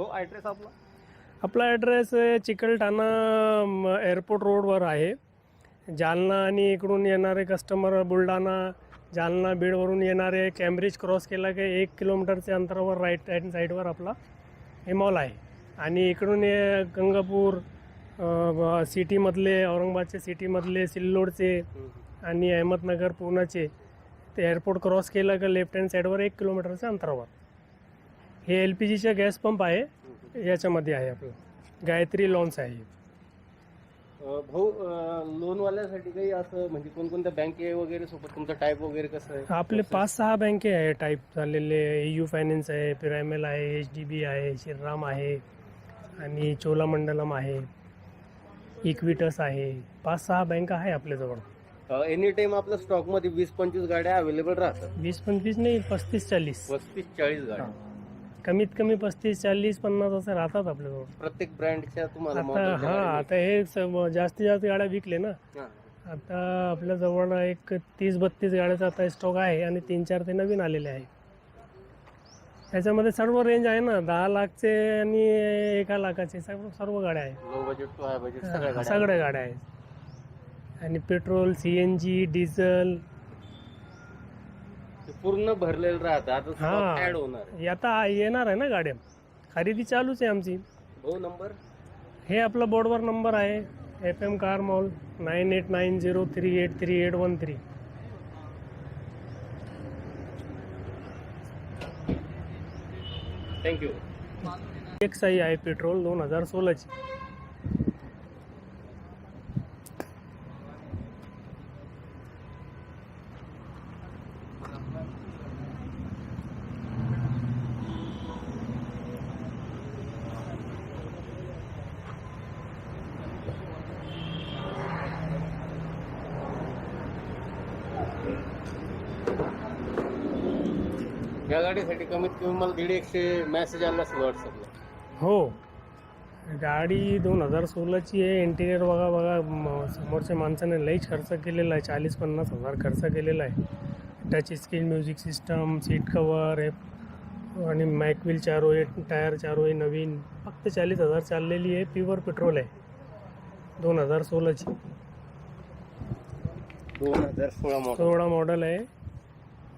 हो ॲड्रेस आपला? आपला ॲड्रेस चिकलठाणा एअरपोर्ट रोडवर आहे. जालना आणि इकडून येणारे कस्टमर बुलढाणा जालना बीडवरून येणारे कॅम्ब्रिज क्रॉस केला की एक किलोमीटरच्या अंतरावर राईट हँड साईडवर आपला हे मॉल आहे. आणि इकडून गंगापूर सिटीमधले औरंगाबादचे सिटीमधले सिल्लोडचे आणि अहमदनगर पुण्याचे ते एअरपोर्ट क्रॉस केलं का लेफ्ट हँड साईडवर एक किलोमीटरच्या अंतरावर. हे एल पी जीचा गॅस पंप आहे. याच्यामध्ये आहे आपलं. गायत्री लॉन्स आहे. भाऊ लोनवाल्यासाठी काही असं म्हणजे कोणकोणत्या बँके वगैरे सोबत तुमचं टाईप वगैरे कसं आहे? आपले पाच सहा बँके आहे टाईप झालेले. यू फायनान्स आहे पिरायमेल आहे एच डी बी आहे श्रीराम आहे आणि चोलामंडलम आहे. इक्विटस आहे. पाच सहा बँक आहे आपल्याजवळ. एनी टाइम आपल्या स्टॉकमध्ये वीस पंचवीस गाड्या अवेलेबल राहतात? वीस पंचवीस नाही पस्तीस चाळीस. पस्तीस चाळीस गाड्या. कमीत कमी पस्तीस चाळीस पन्नास असं राहतात आपल्याजवळ. प्रत्येक ब्रँडच्या तुम्हाला आता model हा आता हे जास्तीत जास्त गाड्या विकले ना. हा. आता आपल्या जवळ एक तीस बत्तीस गाड्याचा आता स्टॉक आहे आणि तीन चार ते नवीन आलेले आहे. त्याच्यामध्ये सर्व रेंज आहे ना. दहा लाखचे आणि एका लाखाचे सर्व सर्व गाड्या आहेत. Low budget to high budget सगळ्या गाड्या सगळ्या गाड्या आहेत. आणि petrol C N G diesel ते पूर्ण भरलेलं राहतं. आता हा. ऍड होणार आहे. हे आता येणार आहे ना गाड्या. खरेदी चालूच आहे आमची. भाऊ नंबर हे आपलं बोर्डवर नंबर आहे. F M car mall nine eight nine zero three eight three eight one three thank you एक साई आहे पेट्रोल दोन हजार सोळाची. या गाडीसाठी कमीत कमी मला दीड एकशे मेसेज आला असेल व्हॉट्सअपला हो. गाडी दोन हजार सोळाची आहे. इंटिरियर बघा बघा. म- समोरच्या माणसाने लईच खर्च केलेला आहे. चाळीस पन्नास हजार खर्च केलेला आहे. Touch screen music system seat cover आहे आणि मॅकविल चारो आहे टायर चारो आहे नवीन. फक्त चाळीस हजार चाललेली आहे. प्युअर पेट्रोल आहे. दोन हजार सोळाची. दोन हजार सोळा मॉडेल सोळा मॉडेल आहे.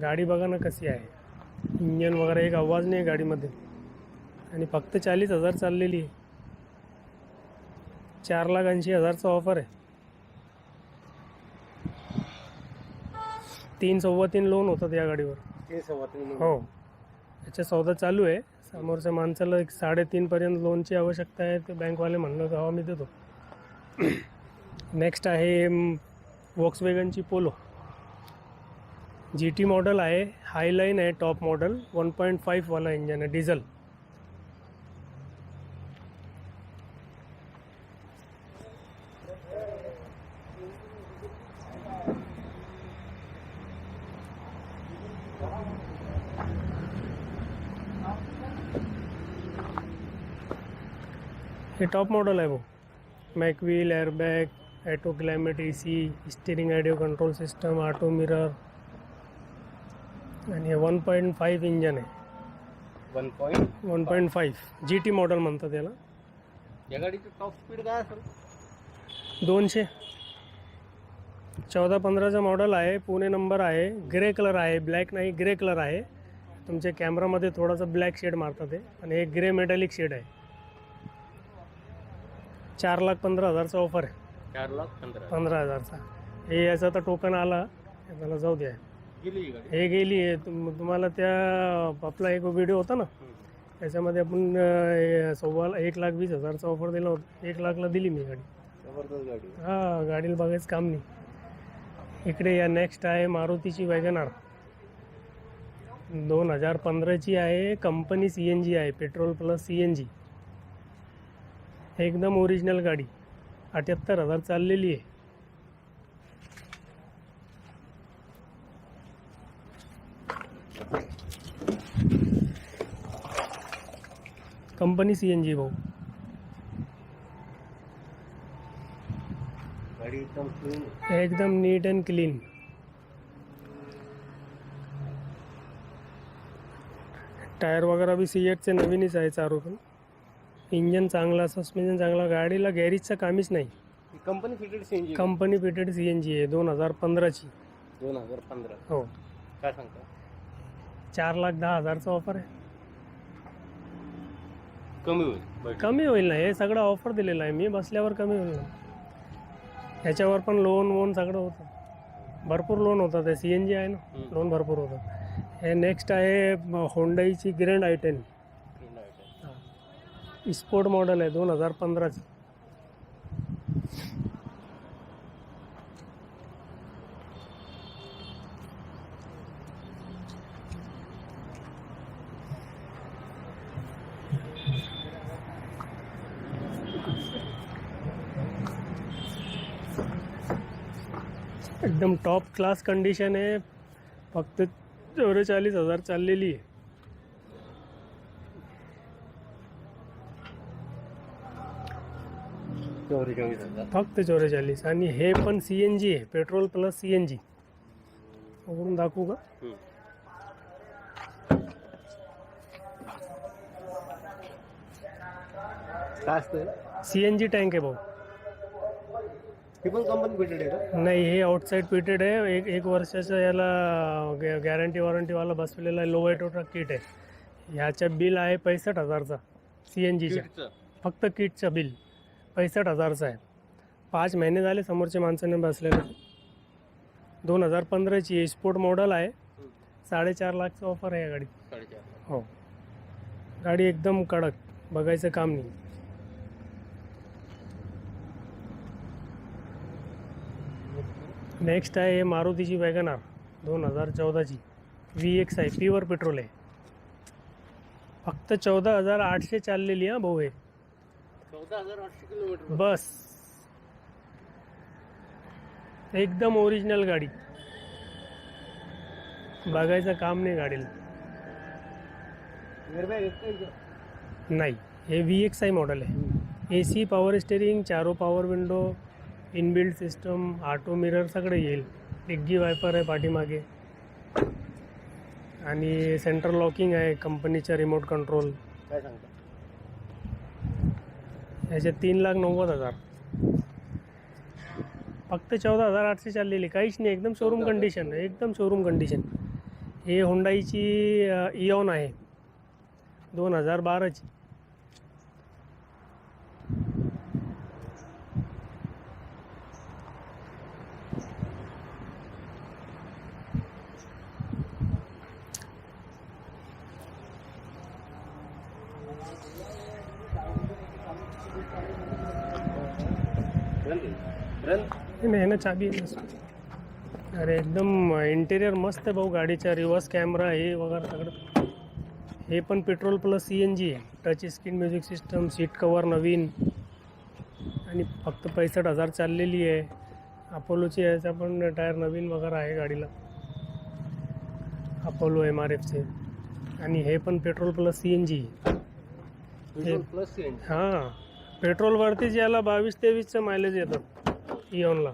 गाडी बघा ना कशी आहे. इंजन वगैरे एक आवाज नाही आहे गाडीमध्ये. आणि फक्त चाळीस हजार चाललेली आहे. चार लाख ऐंशी हजारचा ऑफर आहे. तीन सव्वा तीन लोन होतात या गाडीवर. ते सव्वा तीन हो. याचा सौदा चालू आहे. समोरच्या माणसाला एक साडेतीनपर्यंत लोनची आवश्यकता आहे. ते बँकवाले म्हणलं का मी देतो. नेक्स्ट आहे वॉक्स वेगनची पोलो जी टी मॉडल आहे हायलाईन आहे टॉप मॉडल वन पॉईंट फाईव्हवाला इंजन आहे डिझेल हे टॉप मॉडल आहे भाऊ. Mag wheel airbag auto climate A C steering audio control system auto mirror आणि हे वन पॉईंट फाईव्ह इंजन आहे. One point one point five G T model म्हणतात त्याला या गाडीची टॉप स्पीड काय असेल? दोनशे. चौदा पंधराचं मॉडेल आहे पुणे नंबर आहे ग्रे कलर आहे ब्लॅक नाही ग्रे कलर आहे. तुमच्या कॅमेरामध्ये थोडासा ब्लॅक शेड मारतात ते आणि एक ग्रे मेटॅलिक शेड आहे. चार लाख पंधरा हजारचा ऑफर आहे. चार लाख पंधरा पंधरा हजारचा. हे याचा तर टोकन आला हे त्याला जाऊ द्या. ही हे गेली आहे. तुम तुम्हाला त्या आपला एक व्हिडिओ होता ना? त्याच्यामध्ये आपण अं, हे सव्वा एक लाख वीस हजारचा ऑफर दिला होता. एक लाखला दिली मी गाडी. जबरदस्त गाडी हा गाडीला बघायचं काम नाही. इकडे या नेक्स्ट आहे मारुतीची वॅगनार. दोन हजार पंधराची आहे कंपनी सी एन जी आहे petrol plus C N G एकदम ओरिजिनल गाडी. अठ्याहत्तर हजार चाललेली आहे. कंपनी सी एन जी भाऊ. एकदम नीट अँड क्लीन. टायर वगैरे बी सी एटचे नवीनच आहे चारू पण. इंजन चांगला सस्पेन्शन चांगला गाडीला गॅरेजचं कामीच नाही. Company fitted CNG company fitted C N G आहे दोन हजार पंधराची दोन हजार पंधरा. हो. काय सांगता? चार लाख दहा हजारचं ऑफर आहे. कमी होईल. कमी होईल ना हे सगळं ऑफर दिलेलं आहे मी बसल्यावर कमी होईल ना. ह्याच्यावर पण लोन वोन सगळं होतं. भरपूर लोन होतं ते सी एन जी आहे ना. लोन भरपूर होतं हे नेक्स्ट आहे होंडाईची Grand I ten. Sport model आहे दोन हजार पंधराचं. एकदम टॉप क्लास कंडिशन आहे. फक्त चौवेचाळीस हजार चाललेली आहे. फक्त चौवेचाळीस आणि हे पण सी एन जी आहे. Petrol plus C N G उघडून दाखवू का? हम्म. काय असतं सी एन जी टँक आहे भाऊ. ही पण कंपनी फिटेड आहे का नाही हे आउटसाईड फिटेड आहे. एक एक वर्षाचं याला गॅरंटी वॉरंटीवाला बसवलेला आहे लो वेटोटा किट आहे. ह्याचं बिल आहे पैसष्ट हजारचा सी एन जीच्या. फक्त किटचं बिल पैसष्ट हजारचं आहे. पाच महिने झाले समोरच्या माणसाने बसलेलं. दोन हजार पंधराची स्पोर्ट मॉडल आहे. हम्म. साडेचार लाखचं ऑफर आहे या गाडी साडेचार हो. गाडी एकदम कडक. बघायचं काम नाही. नेक्स्ट आहे हे मारुतीची वॅगनार दोन हजार चौदाची. व्ही एक्स आहे प्युअर पेट्रोल आहे. फक्त चौदा हजार आठशे चाललेली हा भाऊ हे. चौदा हजार आठशे किलोमीटर बस. एकदम ओरिजिनल गाडी. बघायचं काम नाही गाडीला? नाही हे व्ही एक्स आय मॉडेल आहे. ए सी पॉवर स्टेरिंग चारो power window inbuilt system auto mirror सगळं येईल. डिग्गी वायपर आहे पाठीमागे. आणि सेंट्रल लॉकिंग आहे कंपनीचा रिमोट कंट्रोल काय सांगता? ह्याचे तीन लाख नव्वद हजार. फक्त चौदा हजार आठशे चाललेली. काहीच नाही एकदम शोरूम कंडिशन एकदम शोरूम कंडिशन हे होंडाईची इयॉन आहे. दोन हजार बाराची रन रन नाही आहे ना चाबी. अरे एकदम इंटेरियर मस्त आहे भाऊ गाडीचा रिव्हर्स कॅमेरा हे वगैरे सगळं. हे पण petrol plus C N G आहे. Touch screen music system seat cover नवीन. आणि फक्त पैसष्ट हजार चाललेली आहे. अपोलोची याचा पण टायर नवीन वगैरे आहे गाडीला. अपोलो एम आर एफचे आणि हे पण petrol plus C N G petrol plus CNG हां. पेट्रोलवरतीच याला बावीस तेवीसचं मायलेज येतं. इयॉनला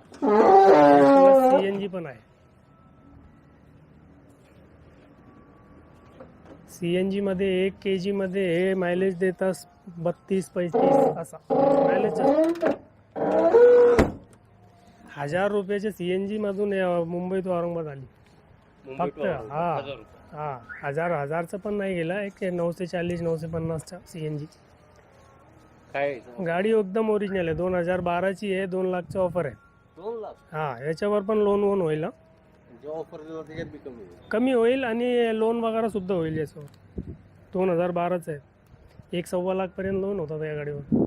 सी एन जी पण आहे. सी एन जीमध्ये एक के जीमध्ये हे मायलेज देतात बत्तीस पैतीस असा. मायलेज हजार रुपयाच्या सी एन जीमधून अं, मुंबई ते औरंगाबाद आली. फक्त. हा. हां. हजार हजारचं पण नाही गेला. एक नऊशे चाळीस नऊशे पन्नासचा सी एन जी काय? गाडी एकदम ओरिजिनल आहे. दोन हजार बाराची आहे दोन लाखचं ऑफर आहे. दोन लाख? हां याच्यावर पण लोन वोन होईल हा. जे ऑफर दिला त्याच्यात बी कमी होईल. कमी होईल आणि लोन वगैरे सुद्धा होईल याच्यावर. दोन हजार बाराचं आहे. एक सव्वा लाखपर्यंत लोन होतं या गाडीवर.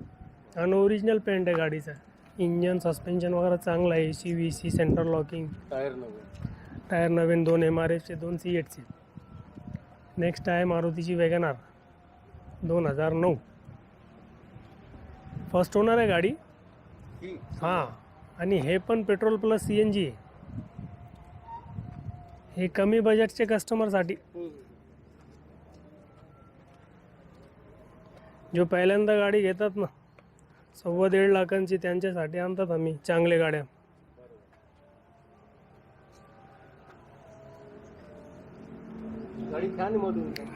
आणि ओरिजिनल पेंट आहे गाडीचा. इंजन सस्पेन्शन वगैरे चांगलं आहे. A C V C centre locking tyre Naveen. Tyre नवीन दोन एम आर एफचे दोन सी एटचे नेक्स्ट आहे मारुतीची वॅगनार दोन हजार नऊ. फर्स्ट ओनर आहे गाडी. ही? आणि हे पण petrol plus C N G आहे. हे कमी बजेटचे कस्टमरसाठी. जो पहिल्यांदा गाडी घेतात ना सव्वा दीड लाखांची त्यांच्यासाठी आणतात आम्ही चांगले गाड्या.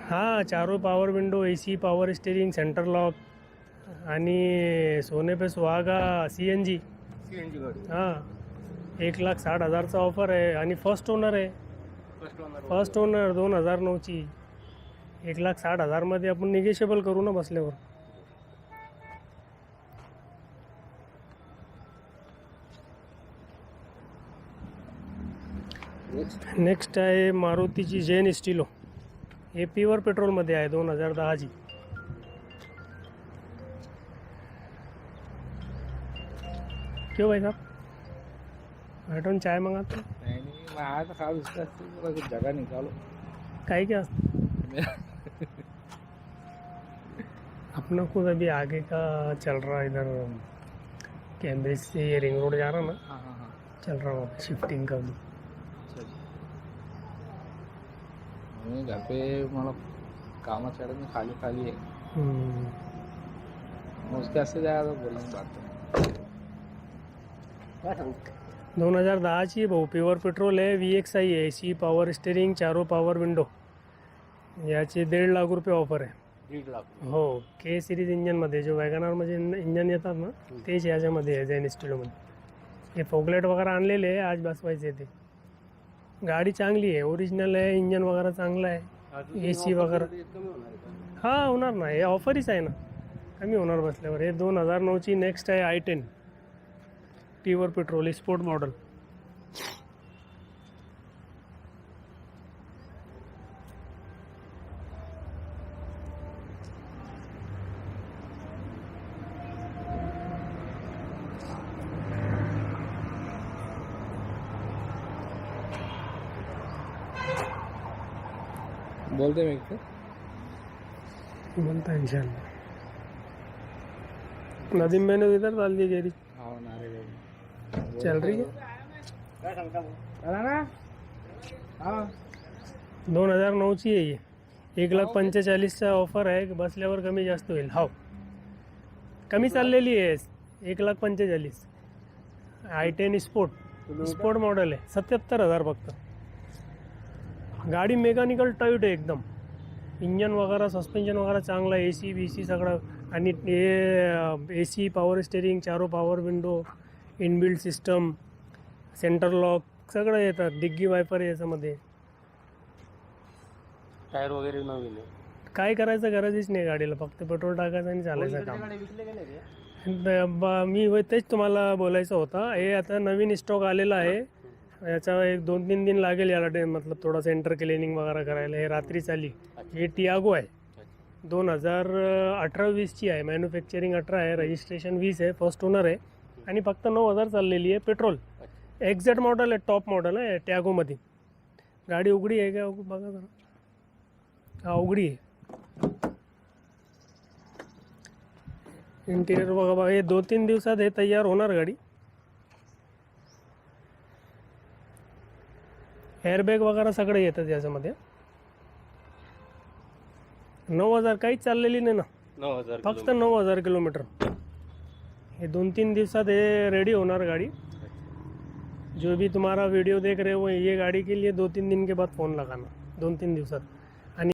हा चारो power window A C power steering centre lock आणि सोने पे सुहागा C N G C N G गाडी. हां. एक लाख साठ हजारचा ऑफर आहे आणि फर्स्ट ओनर आहे. फर्स्ट ओनर फर्स्ट ओनर दोन हजार नऊची. एक लाख साठ हजारमध्ये आपण निगेशिएबल करू ना बसल्यावर. नेक्स्ट नेक्स्ट आहे मारुतीची जेन स्टिलो हे प्युअर पेट्रोलमध्ये आहे दोन हजार दहाची. क्यों भाई साहब. बैठो चाय मंगाते हो? नहीं नहीं मैं आया था खास उसका थोड़ा कुछ जगह निकालो काहे क्या अपना खुद अभी आगे का चल रहा है इधर कैम्ब्रिज से ये रिंग रोड जा रहा ना हाँ हाँ हाँ. चल रहा हूँ शिफ्टिंग का भी. घर पे मतलब कामाच्या में खाली खाली है. उसके से जाया तो बोलेंगे बात सांगतो दोन हजार दहाची भाऊ प्युअर पेट्रोल आहे व्ही एक्स आय आहे सी पॉवर स्टेरिंग चारो पॉवर विंडो याची दीड लाख रुपये ऑफर आहे. दीड लाख हो के सिरीज इंजनमध्ये जो वॅगनारमध्ये इंजन येतात ना तेच याच्यामध्ये आहे झेन स्टिलोमध्ये हे फोगलेट वगैरे आणलेले आहे आज बसवायचे ते. गाडी चांगली आहे ओरिजिनल आहे इंजन वगैरे चांगलं आहे AC offer वगैरे. हा होणार ना. हे ऑफरच आहे ना. कमी होणार बसल्यावर. हे दोन हजार नऊची नेक्स्ट आहे I ten pure petrol sport model. बोलते मैं बनता है इंशाल्लाह. नदीम मैंने इधर डाल दी गैरी. हाँ बाबू चल रही है। दोन हजार नऊची आहे ही. एक लाख पंचेचाळीसचा ऑफर आहे बसल्यावर कमी जास्त होईल. हो कमी चाललेली आहे. एक लाख पंचेचाळीस. I ten sport sport model आहे. सत्याहत्तर हजार फक्त. गाडी मेकॅनिकल टाईट आहे एकदम. इंजन वगैरे सस्पेन्शन वगैरे चांगलं आहे. ए सी बी सी सगळं. आणि ए सी पॉवर स्टेरिंग चारो power window inbuilt system centre lock सगळं येतात. डिग्गी वायपर याच्यामध्ये. टायर वगैरे नवीन आहे काय करायचं गरजच नाही गाडीला. फक्त पेट्रोल टाकायचं आणि चालायचं काम. गाडी विकले गेले ते ब- ब- मी तेच तुम्हाला बोलायचं होतं. हे आता नवीन स्टॉक आलेला आहे. याचा एक दोन तीन दिन लागेल याला ते मतलब थोडंसं एंटर क्लिनिंग वगैरे करायला. हे रात्री चाली. हे टियागो आहे. दोन हजार अठरा वीसची आहे. मॅन्युफॅक्चरिंग अठरा आहे. रजिस्ट्रेशन वीस आहे. फर्स्ट ओनर आहे. आणि फक्त नऊ हजार चाललेली आहे पेट्रोल. एक्झॅक्ट मॉडेल आहे टॉप मॉडेल आहे टॅगोमध्ये गाडी उघडी आहे का? बघा जरा. हा उघडी आहे. इंटिरियर बघा बघा हे दोन तीन दिवसात हे तयार होणार गाडी. एअरबॅग वगैरे सगळे येतात याच्यामध्ये. नऊ हजार काहीच चाललेली नाही ना. नऊ हजार फक्त नऊ हजार किलोमीटर. हे दोन तीन दिवसात हे रेडी होणार गाड़ी. जो भी तुम्हारा वीडियो देख रहे हो ये गाड़ी के लिए दो तीन दिन के बाद फ़ोन लगाना. दोन तीन दिवसात.